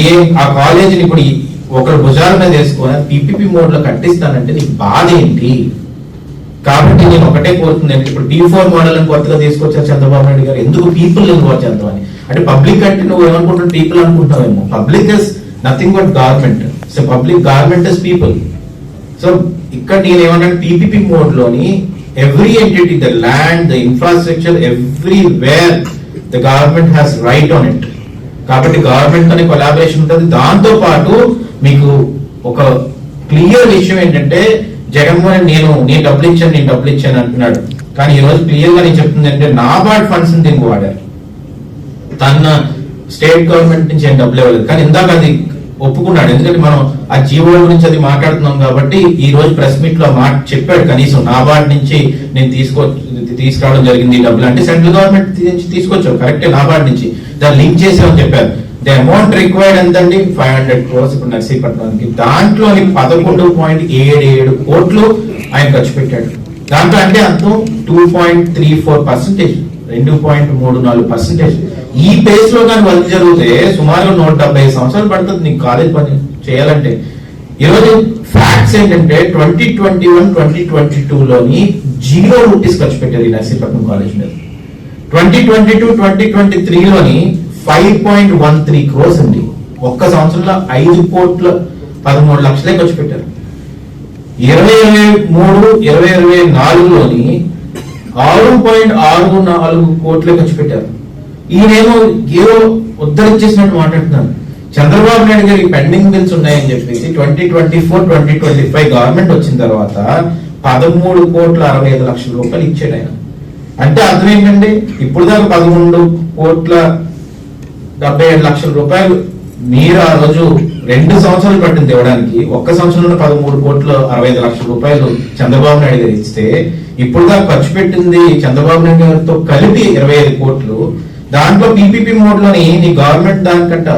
ఏ ఆ కాలేజీని ఇప్పుడు ఒకరు భుజాల మీద వేసుకొని పీపీపీ మోడ్లో కట్టిస్తానంటే నీకు బాధ ఏంటి? కాబట్టి నేను ఒకటే కోరుతున్నాను ఇప్పుడు పీ ఫోర్ మోడల్ అని కొత్తగా తీసుకొచ్చారు చంద్రబాబు నాయుడు గారు. ఎందుకు పీపుల్ ఇన్వాల్వ్ చేద్దామని అంటే పబ్లిక్ అంటే నువ్వు ఏమనుకుంటున్నావు? పీపుల్ అనుకుంటున్నావేమో. Public is nothing but government so public government is people so ఇక్కడ నేను ఏమంటాను? PPP మోడ్లోని every entity the land the infrastructure every where the government has right on it కాబట్టి గవర్నమెంట్ తోనే కొలాబరేషన్ ఉంటుంది. దాంతో పాటు మీకు ఒక క్లియర్ విషయం ఏంటంటే జగన్మోహన్ నేను నేను డబ్బులు ఇచ్చాను నేను డబ్బులు ఇచ్చాను అంటున్నాడు. కానీ ఈ రోజు క్లియర్గా నేను చెప్తుంది అంటే నాబార్డ్ ఫండ్స్ దీనికి వాడారు. తన స్టేట్ గవర్నమెంట్ నుంచి ఏం డబ్బులు ఇవ్వలేదు. కానీ ఇందాక అది ఒప్పుకున్నాడు. ఎందుకంటే మనం ఆ జీవో గురించి అది మాట్లాడుతున్నాం కాబట్టి ఈ రోజు ప్రెస్ మీట్లో మాట చెప్పాడు. కనీసం నాబార్డ్ నుంచి నేను తీసుకో తీసుకురావడం జరిగింది ఈ డబ్బులు అంటే సెంట్రల్ గవర్నమెంట్ నుంచి తీసుకొచ్చావు కరెక్టే నాబార్డ్ నుంచి. దాన్ని లింక్ చేసామని చెప్పారు. ద అమౌంట్ రిక్వైర్డ్ ఎంతండి? ఫైవ్ హండ్రెడ్ క్రోర్స్ ఇప్పుడు నర్సీపట్నానికి. దాంట్లోని పదకొండు పాయింట్ ఏడు ఏడు కోట్లు ఆయన ఖర్చు పెట్టాడు. దాంట్లో అంటే అంతం two point three four percentage రెండు పాయింట్ మూడు నాలుగు పర్సెంటేజ్ ఈ పేస్లో కానీ వర్క్ జరిగితే సుమారు నూట డెబ్బై సంవత్సరాలు పడుతుంది నీకు కాలేజ్ పని చేయాలంటే. ఈరోజు ఫ్యాక్ట్స్ ఏంటంటే twenty twenty one twenty twenty two లోని జీరో రూపీస్ ఖర్చు పెట్టారు ఈ నర్సీపట్నం కాలేజ్ మీద. Twenty twenty two twenty twenty త్రీలోని five point one three crores అండి. ఒక్క సంవత్సరంలో ఐదు కోట్ల పదమూడు లక్షలే ఖర్చు పెట్టారు. ఇరవై ఇరవై మూడు ఇరవై ఇరవై నాలుగులోని ఆరు పాయింట్ ఆరు నాలుగు కోట్లే ఖర్చు పెట్టారు. ఈయనేమో ఏదో ఉద్ధరించేసినట్టు మాట్లాడుతున్నాను చంద్రబాబు నాయుడు గారి పెండింగ్ బిల్స్ ఉన్నాయని చెప్పేసి twenty twenty four twenty twenty five government వచ్చిన తర్వాత పదమూడు కోట్ల అరవై ఐదు లక్షల రూపాయలు ఇచ్చాడు ఆయన. అంటే అర్థం ఏంటండి? ఇప్పుడు దాకా పదకొండు కోట్ల డెబ్బై ఏడు లక్షల రూపాయలు మీరు ఆ రోజు రెండు సంవత్సరాలు పట్టింది ఇవ్వడానికి. ఒక్క సంవత్సరంలో పదమూడు కోట్లు అరవై ఐదు లక్షల రూపాయలు చంద్రబాబు నాయుడు గారు ఇస్తే ఇప్పుడు దాకా ఖర్చు పెట్టింది చంద్రబాబు నాయుడు గారితో కలిపి ఇరవై ఐదు కోట్లు. దాంట్లో పీపీపీ మోడ్లోని నీ గవర్నమెంట్ దానికంట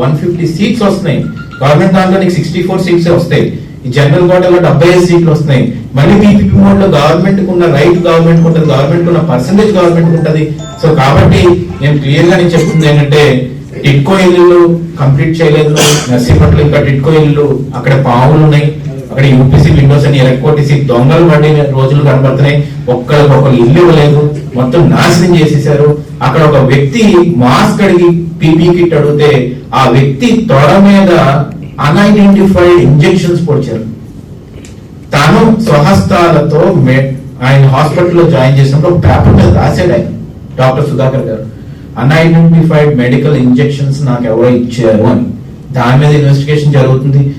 వన్ ఫిఫ్టీ సీట్స్ వస్తున్నాయి. గవర్నమెంట్ దాంట్లో నీకు సిక్స్టీ ఫోర్ సీట్స్ వస్తాయి. ఈ జనరల్ కోటలో డెబ్బై ఐదు సీట్లు వస్తున్నాయి. మళ్ళీ పీపీపీ మోడ్లో గవర్నమెంట్ ఉన్న రైట్ గవర్నమెంట్ ఉంటుంది. గవర్నమెంట్ ఉన్న పర్సంటేజ్ గవర్నమెంట్ ఉంటుంది. సో కాబట్టి నేను క్లియర్గా నేను చెప్తుంది ఏంటంటే టిట్కో ఇల్లు కంప్లీట్ చేయలేదు. నర్సీపట్ల ఇంకా టిట్కో ఇల్లు అక్కడ పావులు ఉన్నాయి. అక్కడ యూపీసీ విండోస్ అని ఎలక్ట్రోటీసీ దొంగలు పడి రోజులు కనబడుతున్నాయి. ఒక్కరికి ఒకరు ఇల్లు ఇవ్వలేదు. మొత్తం నాశనం చేసేసారు అక్కడ ఒక వ్యక్తి మాస్క్ అడిగి పీపీ కిట్ అడిగితే ఆ వ్యక్తి తొడ మీద అన్ఐడెంటిఫైడ్ ఇంజెక్షన్స్ పొడిచారు. తను స్వహస్తాలతో మె- ఆయన హాస్పిటల్లో జాయిన్ చేసినప్పుడు పేపర్ మీద రాశాడు ఆయన డాక్టర్ సుధాకర్ గారు. అన్ఐడెంటిఫైడ్ మెడికల్ ఇంజెక్షన్స్ నాకు ఎవరో ఇచ్చారు అని. దాని మీద ఇన్వెస్టిగేషన్ జరుగుతుంది.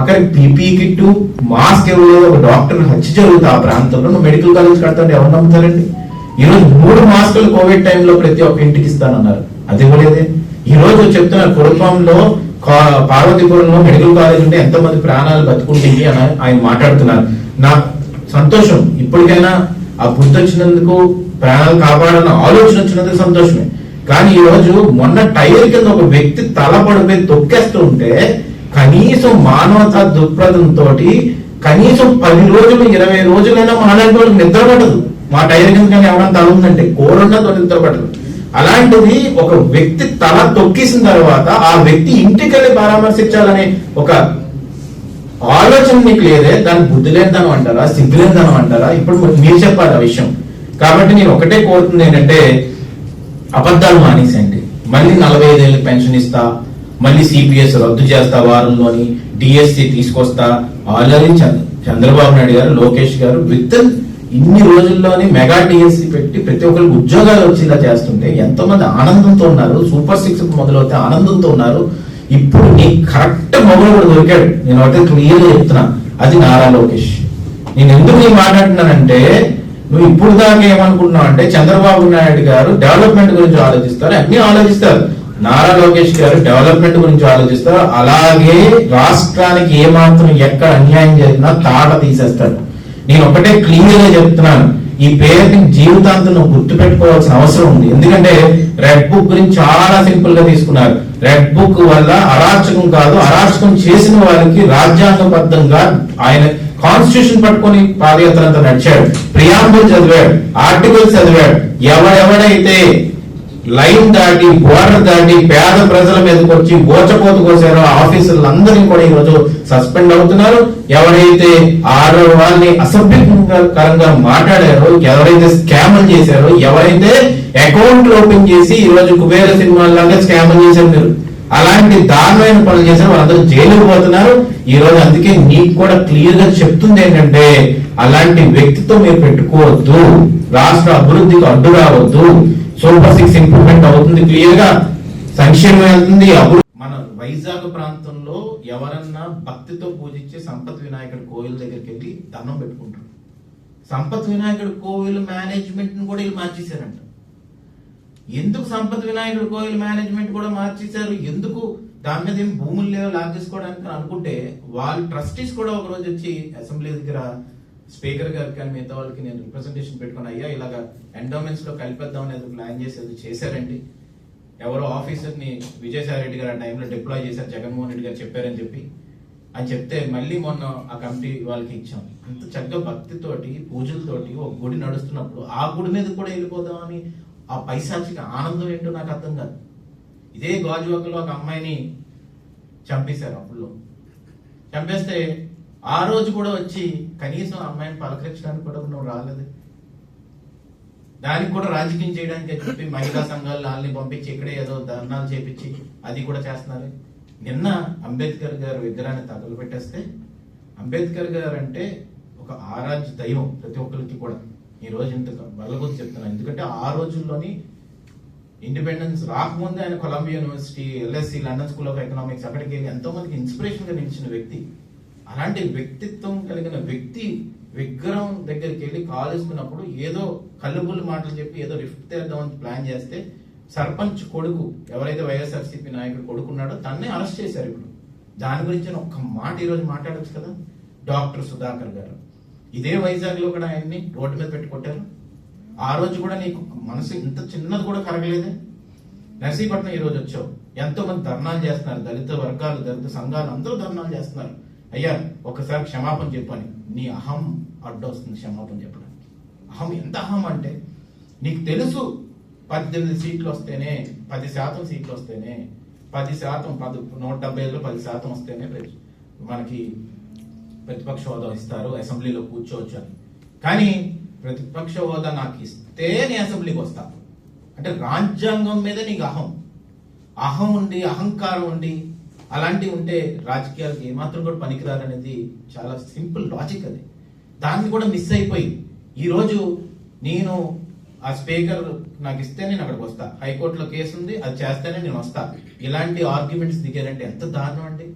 ఆఖరి పీపీ కిట్టు మాస్క్ ఇవ్వలేదు ఒక డాక్టర్ హత్య జరుగుతుంది ఆ ప్రాంతంలో. నువ్వు మెడికల్ కాలేజ్ కడతాడు ఎవరు నమ్ముతారండి? ఈ రోజు మూడు మాస్కులు కోవిడ్ టైంలో ప్రతి ఒక్క ఇంటికి ఇస్తానన్నారు. అది ఇవ్వలేదే ఈ రోజు చెప్తున్న కుటుంబంలో పార్వతీపురంలో మెడికల్ కాలేజ్ ఉంటే ఎంత మంది ప్రాణాలు బతుకుంటుంది అని ఆయన మాట్లాడుతున్నారు. నా సంతోషం. ఇప్పటికైనా ఆ బుద్ధి వచ్చినందుకు ప్రాణాలు కాపాడాలన్న ఆలోచన వచ్చినందుకు సంతోషమే. కానీ ఈ రోజు మొన్న టైర్ కింద ఒక వ్యక్తి తల పడిపోయి తొక్కేస్తూ ఉంటే కనీసం మానవతా దృక్పథంతో కనీసం పది రోజులు ఇరవై రోజులైనా మాలాంటి వాళ్ళకి నిద్ర పడదు మా టైర్ కింద కానీ ఎవరైనా తల ఉందంటే కోరున్నతో నిద్ర పడదు అలాంటిది ఒక వ్యక్తి తల తొక్కేసిన తర్వాత ఆ వ్యక్తి ఇంటికి వెళ్ళి పరామర్శించాలనే ఒక ఆలోచన నీకు లేదే? దాని బుద్ధి లేదనం అంటారా? సిగ్గు లేదనం అంటారా? ఇప్పుడు మీరు చెప్పాలి ఆ విషయం. కాబట్టి నేను ఒకటే కోరుతుంది ఏంటంటే అబద్ధాలు మానేసండి మళ్ళీ నలభై ఐదేళ్ళు పెన్షన్ ఇస్తా మళ్ళీ సిపిఎస్ రద్దు చేస్తా వారంలోని డిఎస్సి తీసుకొస్తా. ఆల్రెడీ చంద్ర- చంద్రబాబు నాయుడు గారు లోకేష్ గారు విత్ ఇన్ని రోజుల్లోనే మెగా డిఎస్సి పెట్టి ప్రతి ఒక్కరికి ఉద్యోగాలు వచ్చేలా చేస్తుంటే ఎంతో మంది ఆనందంతో ఉన్నారు. సూపర్ సిక్స్ మొదలవుతే ఆనందంతో ఉన్నారు. ఇప్పుడు నీ కరెక్ట్ మొబైల్ కూడా దొరికాడు. నేను ఒకటి క్లియర్గా చెప్తున్నా. అది నారా లోకేష్. నేను ఎందుకు నేను మాట్లాడుతున్నానంటే నువ్వు ఇప్పుడు దాకా ఏమనుకుంటున్నావు అంటే చంద్రబాబు నాయుడు గారు డెవలప్మెంట్ గురించి ఆలోచిస్తారు. అన్ని ఆలోచిస్తారు. నారా లోకేష్ గారు డెవలప్మెంట్ గురించి ఆలోచిస్తారు. అలాగే రాష్ట్రానికి ఏ మాత్రం ఎక్కడ అన్యాయం చేసినా తాట తీసేస్తాడు నేను ఒకటే క్లియర్గా చెప్తున్నాను. ఈ పేరుని జీవితాంతం నువ్వు గుర్తు పెట్టుకోవాల్సిన అవసరం ఉంది. ఎందుకంటే రెడ్ బుక్ గురించి చాలా సింపుల్గా తీసుకున్నారు. రెడ్ బుక్ వల్ల అరాచకం కాదు అరాచకం చేసిన వారికి రాజ్యాంగబద్ధంగా ఆయన కాన్స్టిట్యూషన్ పట్టుకొని పాదయాత్ర అంతా నడిచాడు. ప్రియాంబుల్ చదివాడు ఆర్టికల్ చదివాడు. ఎవడెవడైతే లైన్ దాటి బోర్డర్ దాటి పేద ప్రజల మీదకి వచ్చి ఓచపోతు కోసారో ఆ ఆఫీసర్లందరినీ కూడా ఈ రోజు సస్పెండ్ అవుతున్నారు. ఎవరైతే ఆరో వాళ్ళని అసభ్యకరంగా మాట్లాడారో ఎవరైతే స్కామ్లు చేశారో ఎవరైతే అకౌంట్ ఓపెన్ చేసి ఈ రోజు కుబేర సినిమాల్లాగా స్కామ్లు చేశారు మీరు అలాంటి దారుణమైన పనులు చేశారు వాళ్ళందరూ జైలుకు పోతున్నారు. ఈ రోజు అందుకే నీకు కూడా క్లియర్గా చెప్తుంది ఏంటంటే అలాంటి వ్యక్తితో మీరు పెట్టుకోవద్దు. రాష్ట్ర అభివృద్ధికి అడ్డు రావద్దు. సూపర్ సిక్స్ ఇంప్రూవ్మెంట్ అవుతుంది. క్లియర్గా సంక్షేమం వెళ్తుంది. మన వైజాగ్ ప్రాంతంలో ఎవరన్నా భక్తితో పూజించే సంపత్ వినాయకుడు కోవిల్ దగ్గరికి వెళ్ళి దండం పెట్టుకుంటారు. సంపత్ వినాయకుడు కోవిల్ మేనేజ్మెంట్ని కూడా వీళ్ళు మార్చేశారంట. ఎందుకు సంపత్ వినాయకుడు కోవిల్ మేనేజ్మెంట్ కూడా మార్చేశారు? ఎందుకు దాని మీద ఏం భూములు లేవో లాగేసుకోవడానికి అనుకుంటే వాళ్ళ ట్రస్టీస్ కూడా ఒక రోజు వచ్చి అసెంబ్లీ దగ్గర స్పీకర్ గారికి కానీ మిగతా వాళ్ళకి నేను రిప్రజెంటేషన్ పెట్టుకుని అయ్యా ఇలాగా ఎండోమెంట్స్లో కలిపేద్దాం అనేది ప్లాన్ చేసేది చేశారండి. ఎవరో ఆఫీసర్ని విజయసాయి రెడ్డి గారు ఆ టైంలో డిప్లాయ్ చేశారు జగన్మోహన్ రెడ్డి గారు చెప్పారని చెప్పి. అని చెప్తే మళ్ళీ మొన్న ఆ కమిటీ వాళ్ళకి ఇచ్చాం. అంత చక్కగా భక్తితోటి పూజలతోటి ఒక గుడి నడుస్తున్నప్పుడు ఆ గుడి మీద కూడా వెళ్ళిపోదామని ఆ పైశాచిక ఆనందం ఏంటో నాకు అర్థం కాదు. ఇదే గాజువాకలో ఒక అమ్మాయిని చంపేశారు అప్పుడు చంపేస్తే ఆ రోజు కూడా వచ్చి కనీసం అమ్మాయిని పలకరించడానికి కూడా నువ్వు రాలేదు. దానికి కూడా రాజకీయం చేయడానికి చెప్పి మహిళా సంఘాలు వాళ్ళని పంపించి ఇక్కడే ఏదో ధర్నాలు చేపించి అది కూడా చేస్తున్నారు. నిన్న అంబేద్కర్ గారు విగ్రహాన్ని తగలు పెట్టేస్తే అంబేద్కర్ గారు అంటే ఒక ఆరాధ్య దైవం ప్రతి ఒక్కరికి కూడా. ఈ రోజు ఇంత బలగొచ్చి చెప్తున్నాను ఎందుకంటే ఆ రోజుల్లోని ఇండిపెండెన్స్ రాకముందే ఆయన Columbia university LSC London school of economics అక్కడికి వెళ్ళి ఎంతో మందికి ఇన్స్పిరేషన్గా నిలిచిన వ్యక్తి. అలాంటి వ్యక్తిత్వం కలిగిన వ్యక్తి విగ్రహం దగ్గరికి వెళ్ళి కాలుస్తున్నప్పుడు ఏదో కల్లుబుల్లు మాటలు చెప్పి ఏదో రిఫ్ట్ చేద్దామని ప్లాన్ చేస్తే సర్పంచ్ కొడుకు ఎవరైతే వైఎస్ఆర్సీపీ నాయకుడు కొడుకున్నాడో తన్నే అరెస్ట్ చేశారు ఇప్పుడు. దాని గురించి ఒక్క మాట ఈరోజు మాట్లాడచ్చు మాట్లాడొచ్చు కదా? డాక్టర్ సుధాకర్ గారు. ఇదే వైజాగ్లో కూడా ఆయన్ని రోడ్డు మీద పెట్టి కొట్టారు. ఆ రోజు కూడా నీకు మనసు ఇంత చిన్నది కూడా కరగలేదే? నర్సీపట్నం ఈ రోజు వచ్చావు. ఎంతో మంది ధర్నాలు చేస్తున్నారు. దళిత వర్గాలు దళిత సంఘాలు అందరూ ధర్నాలు చేస్తున్నారు. అయ్యా ఒకసారి క్షమాపణ చెప్పని నీ అహం అడ్డొస్తుంది క్షమాపణ చెప్పడానికి. అహం ఎంత అహం అంటే నీకు తెలుసు పద్దెనిమిది సీట్లు వస్తేనే పది శాతం సీట్లు వస్తేనే పది శాతం పది నూట డెబ్బై ఐదులో పది శాతం వస్తేనే మనకి ప్రతిపక్ష హోదా ఇస్తారు అసెంబ్లీలో కూర్చోవచ్చు అని. కానీ ప్రతిపక్ష హోదా నాకు ఇస్తే నేను అసెంబ్లీకి వస్తాను అంటే రాజ్యాంగం మీద నీకు అహం. అహం ఉండి అహంకారం ఉండి అలాంటివి ఉంటే రాజకీయాలకు ఏమాత్రం కూడా పనికిరాలనేది చాలా సింపుల్ లాజిక్ అది. దాన్ని కూడా మిస్ అయిపోయి ఈరోజు నేను ఆ స్పీకర్ నాకు ఇస్తే నేను అక్కడికి వస్తా. హైకోర్టులో కేసు ఉంది అది చేస్తేనే నేను వస్తా. ఇలాంటి ఆర్గ్యుమెంట్స్ దిగారంటే ఎంత దారుణం అండి.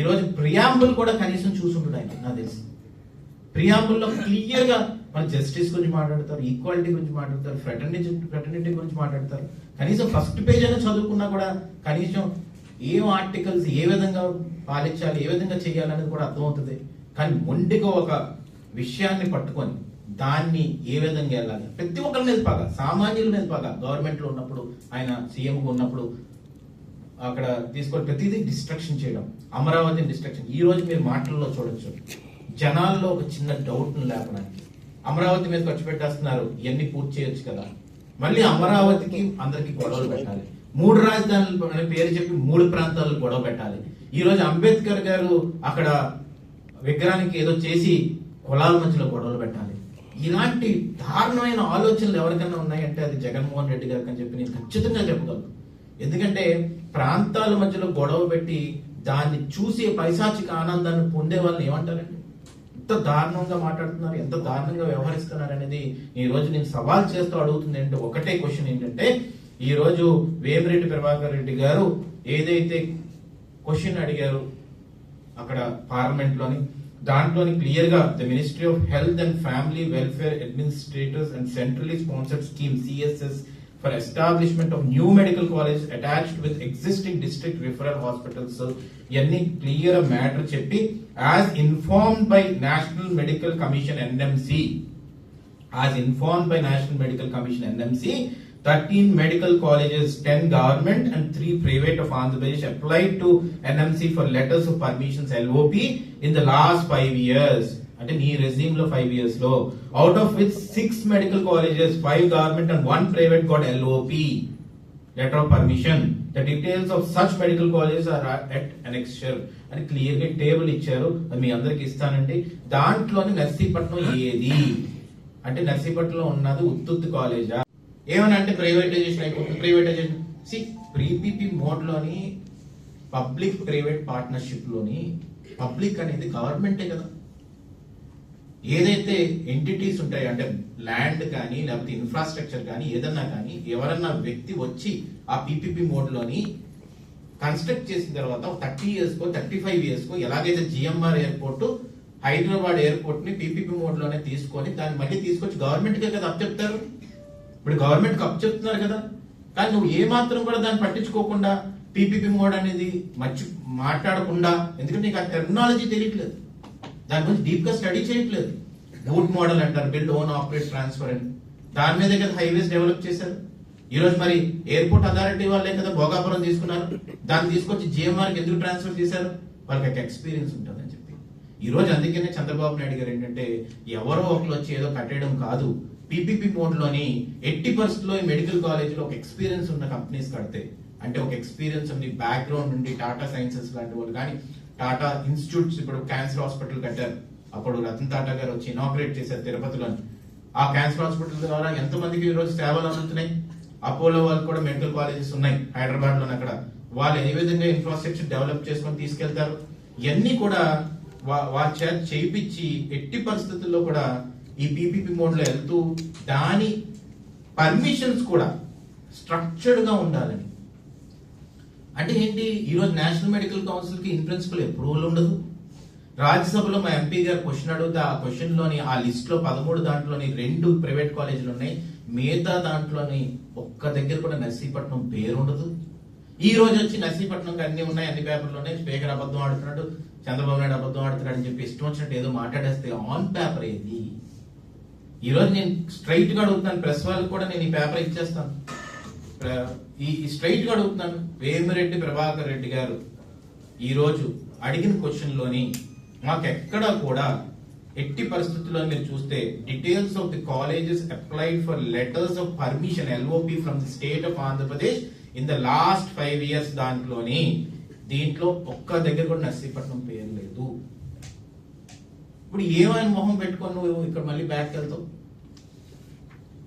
ఈరోజు ప్రియాంబుల్ కూడా కనీసం చూసుంటాడు ఆయన నాకు తెలిసి. ప్రియాంబుల్లో క్లియర్గా మన జస్టిస్ గురించి మాట్లాడతారు ఈక్వాలిటీ గురించి మాట్లాడతారు ఫ్రెటర్నిటీ ఫ్రెటర్నిటీ గురించి మాట్లాడతారు. కనీసం ఫస్ట్ పేజ్ అయినా చదువుకున్నా కూడా కనీసం ఏం ఆర్టికల్స్ ఏ విధంగా పాలించాలి ఏ విధంగా చేయాలనేది కూడా అర్థమవుతుంది. కానీ మొండిగా ఒక విషయాన్ని పట్టుకొని దాన్ని ఏ విధంగా వెళ్ళాలి? ప్రతి ఒక్కరి మీద పగ సామాన్యుల మీద పగ గవర్నమెంట్లో ఉన్నప్పుడు ఆయన సీఎం ఉన్నప్పుడు అక్కడ తీసుకొని ప్రతిదీ డిస్ట్రక్షన్ చేయడం అమరావతిని డిస్ట్రక్షన్ ఈ రోజు మీరు మాటల్లో చూడొచ్చు. జనాల్లో ఒక చిన్న డౌట్ను లేపడానికి. అమరావతి మీద ఖర్చు పెట్టేస్తున్నారు ఇవన్నీ పూర్తి చేయొచ్చు కదా. మళ్ళీ అమరావతికి అందరికి గొడవలు పెట్టాలి. మూడు రాజధానులు అనే పేరు చెప్పి మూడు ప్రాంతాలకు గొడవ పెట్టాలి. ఈ రోజు అంబేద్కర్ గారు అక్కడ విగ్రహానికి ఏదో చేసి కులాల మధ్యలో గొడవలు పెట్టాలి. ఇలాంటి దారుణమైన ఆలోచనలు ఎవరికైనా ఉన్నాయంటే అది జగన్మోహన్ రెడ్డి గారికి అని చెప్పి నేను ఖచ్చితంగా చెప్పగలను. ఎందుకంటే ప్రాంతాల మధ్యలో గొడవ పెట్టి దాన్ని చూసి పైశాచిక ఆనందాన్ని పొందే వాళ్ళని ఏమంటారండి? ఎంత దారుణంగా మాట్లాడుతున్నారు ఎంత దారుణంగా వ్యవహరిస్తున్నారు అనేది ఈ రోజు నేను సవాల్ చేస్తూ అడుగుతుంది అంటే ఒకటే క్వశ్చన్ ఏంటంటే ఈరోజు వేమిరెడ్డి ప్రభాకర్ రెడ్డి గారు ఏదైతే క్వశ్చన్ అడిగారు అక్కడ పార్లమెంట్లోని దాంట్లోని క్లియర్గా the ministry of health and family welfare administrators and centrally sponsored scheme CSS for establishment of new medical college attached with existing district referral hospitals. ఇవన్నీ క్లియర్ మ్యాటర్ చెప్పి as informed by national medical commission NMC as informed by national medical commission NMC 13 medical colleges, 10 government and 3 private of Andhra Pradesh applied to NMC for letters of permissions LOP in the last 5 years. అంటే నీ రెజ్యూమ్లో five ఇయర్స్లో. Out of which six medical colleges five government and one private got LOP letter of permission the details of such medical colleges are at annexure అని క్లియర్గా table ఇచ్చారు. అది మీ అందరికి ఇస్తానండి. దాంట్లోని నర్సీపట్నం ఏది? అంటే నర్సీపట్నంలో ఉన్నది ఉత్తుత్తు కాలేజా? ఏమని అంటే ప్రైవేటైజేషన్ అయిపోతుంది ప్రైవేటైజేషన్ సి ప్రీపీపీ మోడ్లోని పబ్లిక్ ప్రైవేట్ పార్ట్నర్షిప్లోని పబ్లిక్ అనేది గవర్నమెంటే కదా. ఏదైతే ఎంటిటీస్ ఉంటాయో అంటే ల్యాండ్ కానీ లేకపోతే ఇన్ఫ్రాస్ట్రక్చర్ కానీ ఏదన్నా కానీ ఎవరన్నా వ్యక్తి వచ్చి ఆ పీపీపీ మోడ్లోని కన్స్ట్రక్ట్ చేసిన తర్వాత థర్టీ ఇయర్స్కో థర్టీ ఫైవ్ ఇయర్స్కో ఎలాగైతే జిఎంఆర్ ఎయిర్పోర్ట్ హైదరాబాద్ ఎయిర్పోర్ట్ని పీపీపీ మోడ్లోనే తీసుకొని దాన్ని మళ్ళీ తీసుకొచ్చి గవర్నమెంట్ కే కదా అప్పచెప్తారు. ఇప్పుడు గవర్నమెంట్కి చెప్తున్నారు కదా. కానీ నువ్వు ఏ మాత్రం కూడా దాన్ని పట్టించుకోకుండా పీపీపీ మోడ్ అనేది మర్చి మాట్లాడకుండా ఎందుకంటే నీకు ఆ టెక్నాలజీ తెలియట్లేదు. దాని గురించి డీప్గా స్టడీ చేయట్లేదు. బూట్ మోడల్ అంటారు బిల్డ్ ఓన్ ఆపరేట్ ట్రాన్స్ఫర్ అని. దాని మీద కదా హైవేస్ డెవలప్ చేశారు. ఈరోజు మరి ఎయిర్పోర్ట్ అథారిటీ వాళ్ళే కదా భోగాపురం తీసుకున్నారు. దాన్ని తీసుకొచ్చి జిఎంఆర్కి ఎందుకు ట్రాన్స్ఫర్ చేశారు? వాళ్ళకి ఒక ఎక్స్పీరియన్స్ ఉంటుందని చెప్పి. ఈరోజు అందుకనే చంద్రబాబు నాయుడు గారు ఏంటంటే ఎవరో ఒకరు వచ్చి ఏదో కట్టేయడం కాదు. పీపీపీ మోడ్లోని ఎట్టి పరిస్థితుల్లో ఈ మెడికల్ కాలేజీలో ఒక ఎక్స్పీరియన్స్ ఉన్న కంపెనీస్ కడితే అంటే ఒక ఎక్స్పీరియన్స్ ఉంది బ్యాక్గ్రౌండ్ నుండి టాటా సైన్సెస్ లాంటి వాళ్ళు కానీ టాటా ఇన్స్టిట్యూట్స్ ఇప్పుడు క్యాన్సర్ హాస్పిటల్ కట్టారు. అప్పుడు రతన్ టాటా గారు వచ్చి ఇనాగ్రేట్ చేశారు తిరుపతిలో ఆ క్యాన్సర్ హాస్పిటల్ ద్వారా ఎంతమందికి ఈరోజు ఈ రోజు సేవలు అందుతున్నాయి? అపోలో వాళ్ళు కూడా మెడికల్ కాలేజెస్ ఉన్నాయి హైదరాబాద్ అక్కడ. వాళ్ళు ఏ విధంగా ఇన్ఫ్రాస్ట్రక్చర్ డెవలప్ చేసుకొని తీసుకెళ్తారు? ఇవన్నీ కూడా వా- వారి చేత చేయించి ఎట్టి పరిస్థితుల్లో కూడా ఈ పీపీపీ మోడ్లో వెళ్తూ దాని పర్మిషన్స్ కూడా స్ట్రక్చర్డ్గా ఉండాలని. అంటే ఏంటి? ఈ రోజు నేషనల్ మెడికల్ కౌన్సిల్కి ఇన్ ప్రిన్సిపల్ అప్రూవల్ ఉండదు. రాజ్యసభలో మా ఎంపీ గారు క్వశ్చన్ అడిగితే ఆ క్వశ్చన్లోని ఆ లిస్ట్లో పదమూడు దాంట్లోని రెండు ప్రైవేట్ కాలేజీలు ఉన్నాయి. మిగతా దాంట్లోని ఒక్క దగ్గర కూడా నర్సీపట్నం పేరు ఉండదు. ఈ రోజు వచ్చి నర్సీపట్నంకి అన్ని ఉన్నాయి అన్ని పేపర్లు ఉన్నాయి. స్పీకర్ అబద్ధం ఆడుతున్నాడు చంద్రబాబు నాయుడు అబద్ధం ఆడుతున్నాడు అని చెప్పి ఇష్టం వచ్చినట్టు ఏదో మాట్లాడేస్తే ఆన్ పేపర్ ఏది? ఈరోజు నేను స్ట్రైట్గా అడుగుతాను ప్రెస్ వాళ్ళకి కూడా నేను ఈ పేపర్ ఇచ్చేస్తాను. ప్ర- ఈ స్ట్రైట్గా అడుగుతున్నాను వేమిరెడ్డి ప్రభాకర్ రెడ్డి గారు ఈరోజు అడిగిన క్వశ్చన్లోని మాకెక్కడా మాకు కూడా ఎట్టి పరిస్థితుల్లో మీరు చూస్తే details of the colleges applied for letters of permission LOP from the state of Andhra Pradesh in the last five years దాంట్లోని దీంట్లో ఒక్క దగ్గర కూడా నర్సీపట్నం పేరు లేదు. ఇప్పుడు ఏమైనా మొహం పెట్టుకొని నువ్వు ఇక్కడ మళ్ళీ బ్యాక్ వెళ్తావు?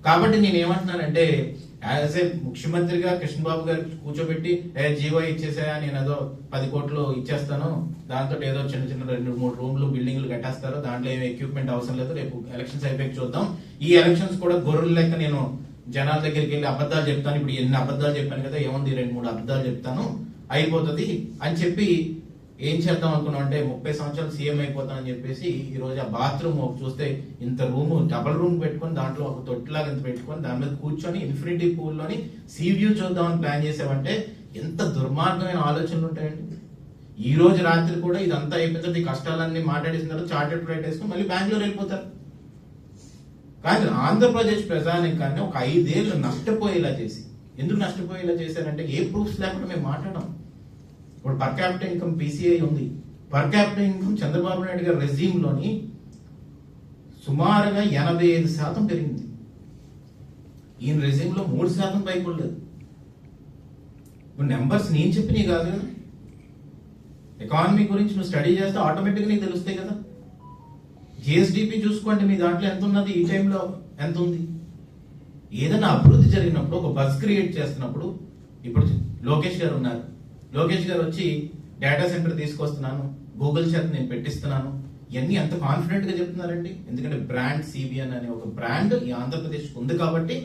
కాబట్టి నేను ఏమంటున్నానంటే యాజ్ ఏ ముఖ్యమంత్రిగా కృష్ణబాబు గారు కూర్చోబెట్టి ఏ జీవో ఇచ్చేసాయా? నేను ఏదో పది కోట్లు ఇచ్చేస్తాను. దాంతో ఏదో చిన్న చిన్న రెండు మూడు రూమ్లు బిల్డింగ్లు కట్టేస్తారు. దాంట్లో ఏమి ఎక్విప్మెంట్ అవసరం లేదు. రేపు ఎలక్షన్స్ అయిపోయి చూద్దాం. ఈ ఎలక్షన్స్ కూడా గొర్రెల లెక్క నేను జనాల దగ్గరికి వెళ్ళి అబద్ధాలు చెప్తాను. ఇప్పుడు ఎన్ని అబద్ధాలు చెప్పాను కదా ఏముంది? రెండు మూడు అబద్ధాలు చెప్తాను. అయిపోతుంది అని చెప్పి ఏం చేద్దాం అనుకున్నాం అంటే ముప్పై సంవత్సరాలు సీఎం అయిపోతానని చెప్పేసి ఈ రోజు ఆ బాత్రూమ్ ఒక చూస్తే ఇంత రూమ్ డబల్ రూమ్ పెట్టుకొని దాంట్లో ఒక తొట్టిలాగా ఇంత పెట్టుకొని దాని మీద కూర్చొని ఇన్ఫినిటీ పూల్లోని సీ వ్యూ చూద్దామని ప్లాన్ చేసామంటే ఎంత దుర్మార్గమైన ఆలోచనలు ఉంటాయండి. ఈ రోజు రాత్రి కూడా ఇదంతా అయిపోయిన తర్వాత ఈ కష్టాలన్నీ మాట్లాడేసిన తర్వాత చార్టెడ్ ఫ్లైట్ వేసుకుని మళ్ళీ బెంగళూరు వెళ్ళిపోతారు. కానీ ఆంధ్రప్రదేశ్ ప్రజానికాన్ని ఒక ఐదేళ్ళు నష్టపోయేలా చేసి ఎందుకు నష్టపోయేలా చేశారంటే ఏ ప్రూఫ్స్ లేకుండా మేము మాట్లాడాం ఇప్పుడు పర్ క్యాపిటల్ ఇన్కమ్ పీసీఐ ఉంది. Per capital income Chandrababu Naidu గారి రెజ్యూమ్లోని సుమారుగా ఎనభై ఐదు శాతం పెరిగింది. ఈయన రెజ్యూమ్లో మూడు శాతం పైకి లేదు ఇప్పుడు నెంబర్స్ నేను చెప్పినవి కాదు కదా. ఎకానమీ గురించి నువ్వు స్టడీ చేస్తే ఆటోమేటిక్గా నీకు తెలుస్తాయి కదా. జిఎస్డిపి చూసుకోండి మీ దాంట్లో ఎంత ఉన్నది? ఈ టైంలో ఎంత ఉంది? ఏదైనా అభివృద్ధి జరిగినప్పుడు ఒక బస్ క్రియేట్ చేస్తున్నప్పుడు ఇప్పుడు లోకేష్ గారు ఉన్నారు. లోకేష్ గారు వచ్చి డేటా సెంటర్ తీసుకొస్తున్నాను. గూగుల్ చేత నేను పెట్టిస్తున్నాను. ఇవన్నీ ఎంత కాన్ఫిడెంట్గా చెప్తున్నారండి. ఎందుకంటే బ్రాండ్ సిబిఎన్ అనే ఒక బ్రాండ్ ఈ ఆంధ్రప్రదేశ్ ఉంది కాబట్టి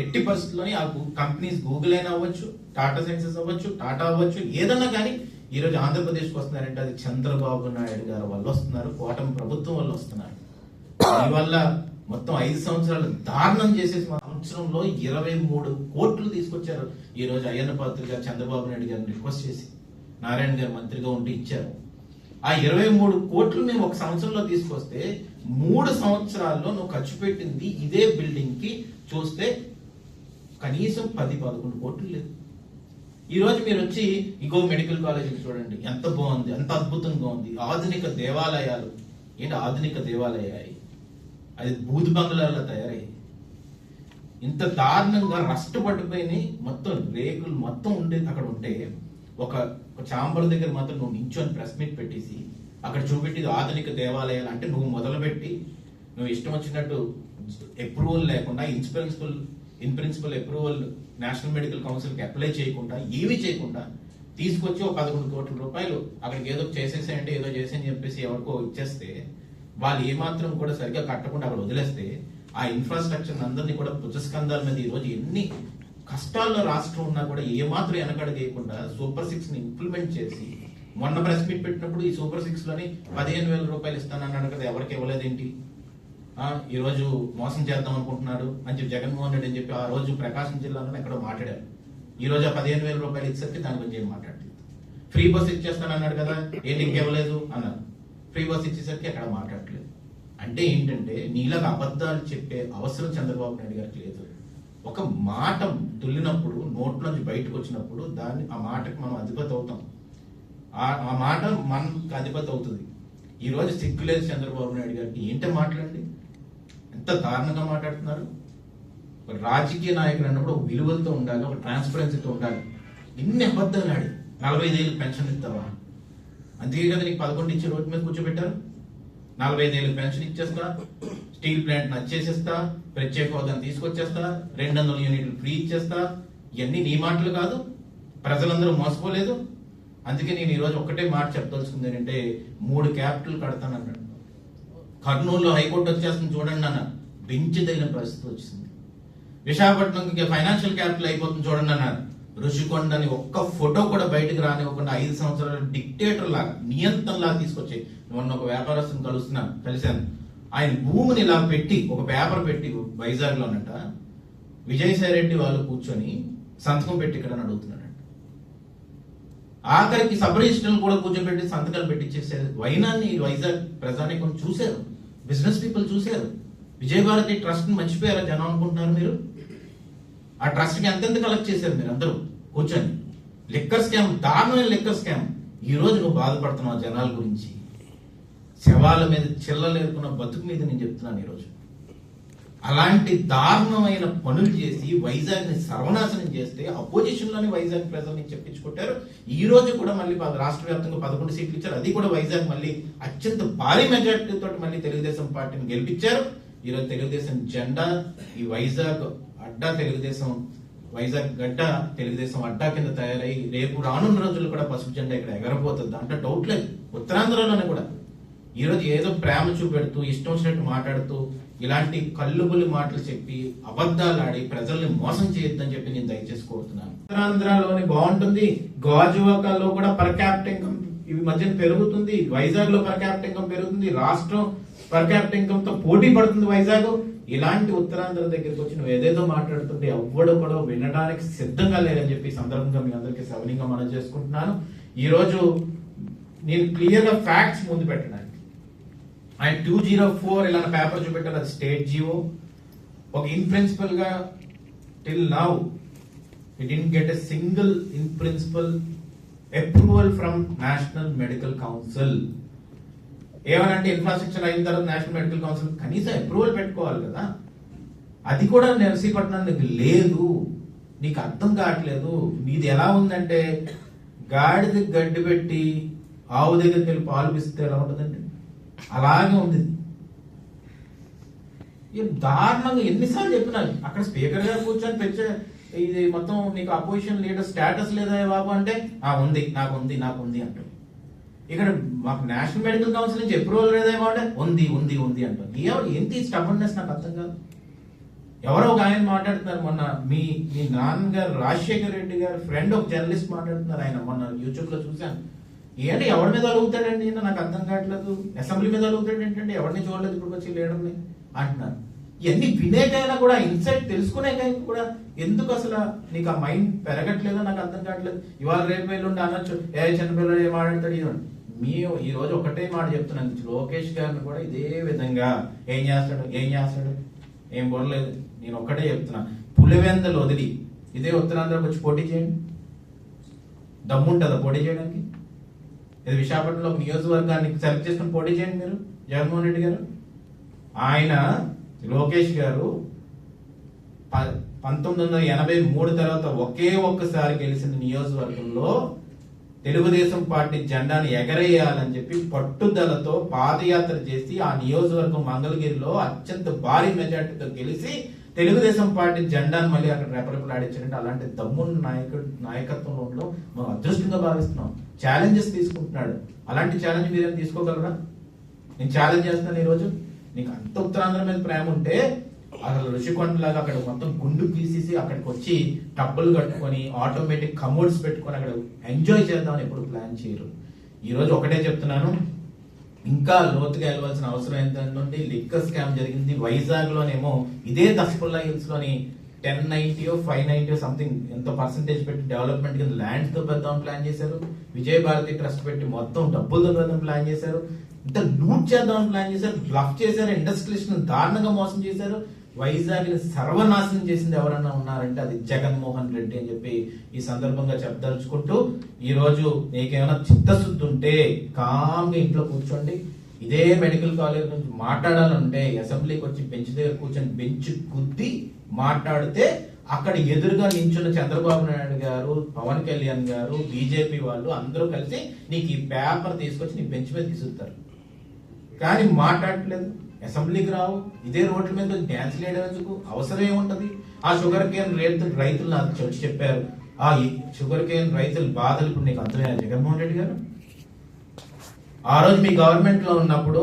ఎట్టి పరిస్థితుల్లోని ఆ కంపెనీస్ గూగుల్ అయినా అవ్వచ్చు టాటా సైన్సెస్ అవ్వచ్చు టాటా అవ్వచ్చు ఏదన్నా కానీ ఈ రోజు ఆంధ్రప్రదేశ్కి వస్తున్నారంటే అది చంద్రబాబు నాయుడు గారు వల్ల వస్తున్నారు కోటం ప్రభుత్వం వల్ల వస్తున్నారు. దీనివల్ల మొత్తం ఐదు సంవత్సరాలు దారుణం చేసేసి మా సంవత్సరంలో ఇరవై మూడు కోట్లు తీసుకొచ్చారు. ఈరోజు అయ్యన్న పాత్ర గారు చంద్రబాబు నాయుడు గారిని రిక్వెస్ట్ చేసి నారాయణ గారు మంత్రిగా ఉండి ఇచ్చారు. ఆ ఇరవై మూడు కోట్లు మేము ఒక సంవత్సరంలో తీసుకొస్తే మూడు సంవత్సరాల్లో నువ్వు ఖర్చు పెట్టింది ఇదే బిల్డింగ్కి చూస్తే కనీసం పది పదకొండు కోట్లు లేదు ఈ రోజు మీరు వచ్చి ఇగో మెడికల్ కాలేజీ చూడండి. ఎంత బాగుంది ఎంత అద్భుతంగా ఉంది. ఆధునిక దేవాలయాలు. ఏంటి ఆధునిక దేవాలయాలు? అది బూత్ బంగ్లాల్లో తయారయ్యాయి. ఇంత దారుణంగా రస్ట్ పడిపోయినాయి. మొత్తం రేకులు మొత్తం ఉండేది అక్కడ ఉంటే ఒక చాంబర్ దగ్గర మాత్రం నువ్వు నించొని ప్రెస్ మీట్ పెట్టేసి అక్కడ చూపెట్టేది ఆధునిక దేవాలయాలు అంటే నువ్వు మొదలుపెట్టి నువ్వు ఇష్టం వచ్చినట్టు అప్రూవల్ లేకుండా in principle in principle approval national medical కౌన్సిల్కి apply చేయకుండా ఏమీ చేయకుండా తీసుకొచ్చి ఒక పదకొండు కోట్ల రూపాయలు అక్కడికి ఏదో చేసేసాయంటే ఏదో చేసేయని చెప్పేసి ఎవరికో ఇచ్చేస్తే వాళ్ళు ఏమాత్రం కూడా సరిగ్గా కట్టకుండా అక్కడ వదిలేస్తే ఆ ఇన్ఫ్రాస్ట్రక్చర్ అందరినీ కూడా పుచ్చస్కందాల మీద ఈరోజు ఎన్ని కష్టాల్లో రాష్ట్రం ఉన్నా కూడా ఏమాత్రం వెనకడ చేయకుండా సూపర్ సిక్స్ని ఇంప్లిమెంట్ చేసి మొన్న ప్రెస్ మీట్ పెట్టినప్పుడు ఈ సూపర్ సిక్స్లోని పదిహేను వేల రూపాయలు ఇస్తానన్నాడు కదా ఎవరికి ఇవ్వలేదేంటి? ఆ, ఈరోజు మోసం చేద్దాం అనుకుంటున్నాడు అని చెప్పి జగన్మోహన్ రెడ్డి అని చెప్పి ఆ రోజు ప్రకాశం జిల్లాలో ఎక్కడో మాట్లాడారు. ఈ రోజు ఆ పదిహేను వేల రూపాయలు ఇచ్చేసరికి దాని గురించి ఏం మాట్లాడలేదు. ఫ్రీ బస్ ఇచ్చేస్తానన్నాడు కదా ఏంటి ఇంకివ్వలేదు అన్నారు. ఫ్రీ బస్ ఇచ్చేసరికి అక్కడ మాట్లాడలేదు. అంటే ఏంటంటే నీళ్ళకి అబద్ధాలు చెప్పే అవసరం చంద్రబాబు నాయుడు గారికి లేదు. ఒక మాట తుల్లినప్పుడు నోట్లోంచి బయటకు వచ్చినప్పుడు దాన్ని ఆ మాటకు మనం అధిపతి అవుతాం. ఆ ఆ మాట మనకు అధిపతి అవుతుంది. ఈరోజు సిగ్గు లేదు చంద్రబాబు నాయుడు గారికి. ఏంటో మాట్లాడండి ఎంత దారుణంగా మాట్లాడుతున్నారు? ఒక రాజకీయ నాయకులు అన్నప్పుడు ఒక విలువలతో ఉండాలి ఒక ట్రాన్స్పరెన్సీతో ఉండాలి. ఇన్ని అబద్ధాలు ఆడి? నలభై ఐదేళ్ళు పెన్షన్ ఇస్తావా? అందుకే కదా నీకు పదకొండు ఇచ్చే రోడ్డు మీద కూర్చోబెట్టారు? నలభై ఐదేళ్ళు పెన్షన్ ఇచ్చేస్తా స్టీల్ ప్లాంట్ నచ్చేసేస్తా ప్రత్యేక హోదాను తీసుకొచ్చేస్తా రెండు వందల యూనిట్లు ఫ్రీ ఇచ్చేస్తా. ఇవన్నీ నీ మాటలు కాదు ప్రజలందరూ మోసపోలేదు. అందుకే నేను ఈరోజు ఒక్కటే మాట చెప్పదలుచుకుంది ఏంటంటే మూడు క్యాపిటల్ కడతానన్నాడు. కర్నూలులో హైకోర్టు వచ్చేస్తుంది చూడండి అన్న బెంచ్ తగిన పరిస్థితి వచ్చింది. విశాఖపట్నం ఫైనాన్షియల్ క్యాపిటల్ అయిపోతుంది చూడండి అన్నారు రుషికొండని ఒక్క ఫోటో కూడా బయటకు రానివ్వకుండా ఐదు సంవత్సరాలు డిక్టేటర్ లాగా నియంత్రణ లాగా తీసుకొచ్చి మొన్న ఒక వ్యాపారస్తుని కలుస్తున్నాను కలిశాను. ఆయన భూమిని ఇలా పెట్టి ఒక పేపర్ పెట్టి వైజాగ్ లోనట విజయసాయి రెడ్డి వాళ్ళు కూర్చొని సంతకం పెట్టి ఇక్కడ అని అడుగుతున్నాడు ఆఖరికి సబ్ రిజిస్టర్లు కూడా కూర్చోబెట్టి సంతకాలు పెట్టించేసారు వైనాన్ని వైజాగ్ ప్రజానికం చూశారు. బిజినెస్ పీపుల్ చూశారు. విజయభారతి ట్రస్ట్ మర్చిపోయారా జనం అనుకుంటున్నారు మీరు? ఆ ట్రస్ట్కి ఎంతెంత కలెక్ట్ చేశారు మీరు అందరూ కూర్చొని లిక్కర్ స్కామ్ దారుణమైన లిక్కర్ స్కామ్ ఈ రోజు నువ్వు బాధపడుతున్నావు జనాల గురించి. శవాల మీద చిల్లలేకున్న బతుకు మీద నేను చెప్తున్నాను ఈరోజు. అలాంటి దారుణమైన పనులు చేసి వైజాగ్ని సర్వనాశనం చేస్తే అపోజిషన్లోని వైజాగ్ ప్రజల్ని చెప్పించుకుంటారు. ఈ రోజు కూడా మళ్ళీ రాష్ట్ర వ్యాప్తంగా పదకొండు సీట్లు ఇచ్చారు. అది కూడా వైజాగ్ మళ్ళీ అత్యంత భారీ మెజార్టీతో మళ్ళీ తెలుగుదేశం పార్టీని గెలిపించారు. ఈ రోజు తెలుగుదేశం జెండా ఈ వైజాగ్ అడ్డా తెలుగుదేశం వైజాగ్ గడ్డ తెలుగుదేశం అడ్డా కింద తయారై రేపు రానున్న రోజుల్లో కూడా పసుపు జెండా ఇక్కడ ఎగరబోతుంది. అంటే డౌట్ లేదు. ఉత్తరాంధ్రలోనే కూడా. ఈరోజు ఏదో ప్రేమ చూపెడుతూ ఇష్టం వచ్చినట్టు మాట్లాడుతూ ఇలాంటి కల్లుబులి మాటలు చెప్పి అబద్ధాలు ఆడి ప్రజల్ని మోసం చేయొద్దని చెప్పి నేను దయచేసి కోరుతున్నాను. ఉత్తరాంధ్రలోని బాగుంటుంది. గాజువాకలో కూడా పర్ క్యాపిటల్ ఇన్కమ్ ఇవి మధ్యన పెరుగుతుంది. వైజాగ్లో పర్ క్యాపిటల్ ఇన్కమ్ పెరుగుతుంది. రాష్ట్రం పర్ క్యాపిటల్ ఇన్కమ్తో పోటీ పడుతుంది వైజాగ్. ఇలాంటి ఉత్తరాంధ్ర దగ్గరికి వచ్చి నువ్వు ఏదేదో మాట్లాడుతుంటే ఎవ్వడు కూడా వినడానికి సిద్ధంగా లేరని చెప్పి సందర్భంగా మీ అందరికీ సవనీయంగా మనం చేసుకుంటున్నాను. ఈరోజు నేను క్లియర్గా ఫ్యాక్ట్స్ ముందు పెట్టడానికి. ఆయన టూ జీరో ఫోర్ ఇలా పేపర్ చూపెట్టారు అది స్టేట్ జియో ఒక in principle till now it in get a single in principle approval from national medical council ఏమనంటే ఇన్ఫ్రాస్ట్రక్చర్ అయిన తర్వాత నేషనల్ మెడికల్ కౌన్సిల్ కనీసం అప్రూవల్ పెట్టుకోవాలి కదా. అది కూడా నర్సీపట్నానికి లేదు. నీకు అర్థం కావట్లేదు. నీది ఎలా ఉందంటే గాడిద గడ్డి పెట్టి ఆవు దగ్గరికి వెళ్ళి పాలు పిస్తే ఎలా ఉంటుందండి? అలాగే ఉంది. దారుణంగా ఎన్నిసార్లు చెప్పినా అక్కడ స్పీకర్ గారు కూర్చొని పెంచే ఇది మొత్తం నీకు అపోజిషన్ లీడర్ స్టేటస్ లేదా బాబు అంటే ఆ ఉంది నాకు ఉంది నాకు ఉంది అంటారు. ఇక్కడ మాకు నేషనల్ మెడికల్ కౌన్సిల్ నుంచి అప్రూవల్ లేదేమో అంటే ఉంది ఉంది ఉంది అంటారు ఏ- ఏంటి స్టబర్నెస్ నాకు అర్థం కాదు. ఎవరో ఒక ఆయన మాట్లాడుతున్నారు మొన్న. మీ మీ నాన్నగారు రాజశేఖర్ రెడ్డి గారు ఫ్రెండ్ ఒక జర్నలిస్ట్ మాట్లాడుతున్నారు ఆయన మొన్న యూట్యూబ్లో చూశాను. ఏంటి ఎవరి మీద అడుగుతాడండి నాకు అర్థం కావట్లేదు. అసెంబ్లీ మీద అడుగుతాడు ఏంటంటే ఎవరిని చూడలేదు ఇప్పుడు వచ్చి లేడండి అంటున్నారు. ఇవన్నీ వినేకైనా కూడా ఇన్సైట్ తెలుసుకునేకైనా కూడా ఎందుకు అసలు నీకు ఆ మైండ్ పెరగట్లేదో నాకు అర్థం కావట్లేదు. ఇవాళ రేపు ఎల్లుండి అనొచ్చు. ఏ చిన్నపిల్లలు ఏం మాట్లాడతాడు? ఇది మీ ఈ రోజు ఒకటే మాట చెప్తున్నాను లోకేష్ గారిని కూడా ఇదే విధంగా ఏం చేస్తాడు? ఏం చేస్తాడు? ఏం బొరలేదు నేను ఒక్కటే చెప్తున్నా. పులివెందలు వదిలి ఇదే ఉత్తరాంధ్రకు వచ్చి పోటీ చేయండి. దమ్ముంటుందా పోటీ చేయడానికి? ఇది విశాఖపట్నంలో ఒక నియోజకవర్గాన్ని సెలెక్ట్ చేసుకుని పోటీ చేయండి మీరు జగన్మోహన్ రెడ్డి గారు. ఆయన లోకేష్ గారు ప- పంతొమ్మిది వందల ఎనభై మూడు తర్వాత ఒకే ఒక్కసారి గెలిచిన నియోజకవర్గంలో తెలుగుదేశం పార్టీ జెండాను ఎగరేయాలని చెప్పి పట్టుదలతో పాదయాత్ర చేసి ఆ నియోజకవర్గం మంగళగిరిలో అత్యంత భారీ మెజార్టీతో గెలిచి తెలుగుదేశం పార్టీ జెండాను మళ్ళీ అక్కడ రెపరెపలాడించారంటే అలాంటి దమ్మున్న నాయకుడు నాయకత్వంలో మనం అదృష్టంగా భావిస్తున్నాం. ఛాలెంజెస్ తీసుకుంటున్నాడు. అలాంటి ఛాలెంజ్ మీరేం తీసుకోగలరా? నేను ఛాలెంజ్ చేస్తాను ఈరోజు. నీకు అంత ఉత్తరాంధ్ర మీద ప్రేమ ఉంటే అసలు ఋషికొండలాగా అక్కడ మొత్తం గుండు పీసేసి అక్కడికి వచ్చి టబ్బులు కట్టుకొని ఆటోమేటిక్ కమోడ్స్ పెట్టుకొని అక్కడ ఎంజాయ్ చేద్దామని ఎప్పుడు ప్లాన్ చేయరు. ఈరోజు ఒకటే చెప్తున్నాను. ఇంకా లోతుగా వెళ్ళవలసిన అవసరం ఏంటంటే లిక్కర్ స్కామ్ జరిగింది. వైజాగ్ లోనేమో ఇదే దస్పుల్లా హిల్స్లోని టెన్ నైన్టీయో ఫైవ్ నైన్టీయో సంథింగ్ ఎంతో పర్సంటేజ్ పెట్టి డెవలప్మెంట్ కింద ల్యాండ్స్ దొబ్బేద్దామని ప్లాన్ చేశారు. విజయ భారతి ట్రస్ట్ పెట్టి మొత్తం డబ్బులు దొబ్బేద్దాం ప్లాన్ చేశారు. ఇంత లూట్ చేద్దామని ప్లాన్ చేశారు. బ్లఫ్ చేశారు. ఇండస్ట్రియలిస్ట్ దారుణంగా మోసం చేశారు. వైజాగ్ సర్వనాశనం చేసింది ఎవరన్నా ఉన్నారంటే అది జగన్మోహన్ రెడ్డి అని చెప్పి ఈ సందర్భంగా చెప్పదలుచుకుంటూ ఈరోజు నీకేమైనా చిత్తశుద్ధి ఉంటే కామ్గా ఇంట్లో కూర్చోండి. ఇదే మెడికల్ కాలేజ్ నుంచి మాట్లాడాలంటే అసెంబ్లీకి వచ్చి బెంచ్ దగ్గర కూర్చొని బెంచ్ గుద్ది మాట్లాడితే అక్కడ ఎదురుగా నించున్న చంద్రబాబు నాయుడు గారు పవన్ కళ్యాణ్ గారు బీజేపీ వాళ్ళు అందరూ కలిసి నీకు ఈ పేపర్ తీసుకొచ్చి నీ బెంచ్ మీద తీసుకుతారు. కానీ మాట్లాడట్లేదు. అసెంబ్లీకి రావు. ఇదే రోడ్ల మీద డ్యాన్స్ వేయడం ఎందుకు అవసరం ఏముంటుంది ఆ షుగర్ కేన్ రేట్ రైతులు నాకు చర్చి చెప్పారు. ఆ ఈ షుగర్ కేన్ రైతుల బాధలు ఇప్పుడు నీకు అర్థమైనా జగన్మోహన్ రెడ్డి గారు? ఆ రోజు మీ గవర్నమెంట్లో ఉన్నప్పుడు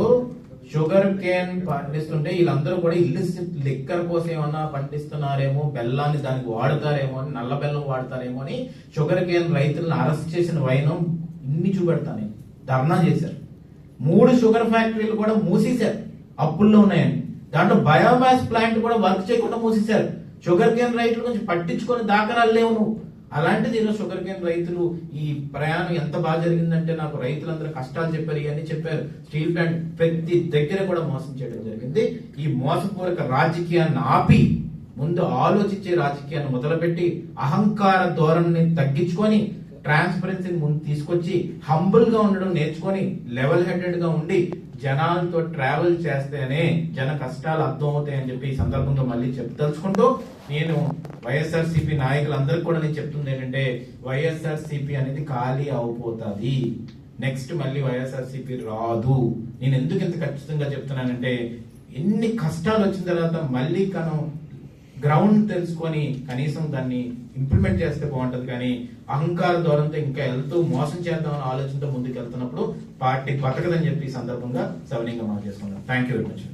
షుగర్ కేన్ పండిస్తుంటే వీళ్ళందరూ కూడా ఇల్లు లిక్కర్ కోసం ఏమన్నా పండిస్తున్నారేమో బెల్లాన్ని దానికి వాడతారేమో అని నల్ల బెల్లం వాడతారేమో అని షుగర్ కేన్ రైతులను అరెస్ట్ చేసిన వైనం ఇన్ని చూపెడతాను ధర్నా చేశారు. మూడు షుగర్ ఫ్యాక్టరీలు కూడా మూసేశారు. అప్పుల్లో ఉన్నాయని దాంట్లో బయోమాస్ ప్లాంట్ కూడా వర్క్ చేయకుండా మూసేశారు. షుగర్ కేన్ రైతుల గురించి పట్టించుకొని దాఖలాలు లేవు నువ్వు. అలాంటిది ఈరోజు షుగర్ కేన్ రైతులు ఈ ప్రయాణం ఎంత బాగా జరిగిందంటే నాకు రైతులందరూ కష్టాలు చెప్పారు ఇవన్నీ చెప్పారు. స్టీల్ ప్లాంట్ ప్రతి దగ్గర కూడా మోసం చేయడం జరిగింది. ఈ మోసపూరక రాజకీయాన్ని ఆపి ముందు ఆలోచించే రాజకీయాన్ని మొదలుపెట్టి అహంకార ధోరణిని తగ్గించుకొని ట్రాన్స్పరెన్సీని ముందు తీసుకొచ్చి హంబుల్గా ఉండడం నేర్చుకొని లెవెల్ హెడెడ్గా ఉండి జనాలతో ట్రావెల్ చేస్తేనే జన కష్టాలు అర్థం అని చెప్పి ఈ సందర్భంగా మళ్ళీ చెప్పదలుచుకుంటూ నేను వైఎస్ఆర్సీపీ నాయకులందరికీ కూడా నేను చెప్తుంది ఏంటంటే వైఎస్ఆర్సీపీ అనేది ఖాళీ అవుపోతుంది నెక్స్ట్ మళ్ళీ వైఎస్ఆర్సీపీ రాదు. నేను ఎందుకు ఇంత ఖచ్చితంగా చెప్తున్నానంటే ఎన్ని కష్టాలు వచ్చిన తర్వాత మళ్ళీ కను గ్రౌండ్ తెలుసుకొని కనీసం దాన్ని ఇంప్లిమెంట్ చేస్తే బాగుంటుంది కానీ అహంకార ధోరణితో ఇంకా వెళ్తూ మోసం చేద్దామని ఆలోచనతో ముందుకు వెళ్తున్నప్పుడు పార్టీ బతకదని చెప్పి సందర్భంగా సవనీయంగా మనం చేసుకుందాం. Thank you very much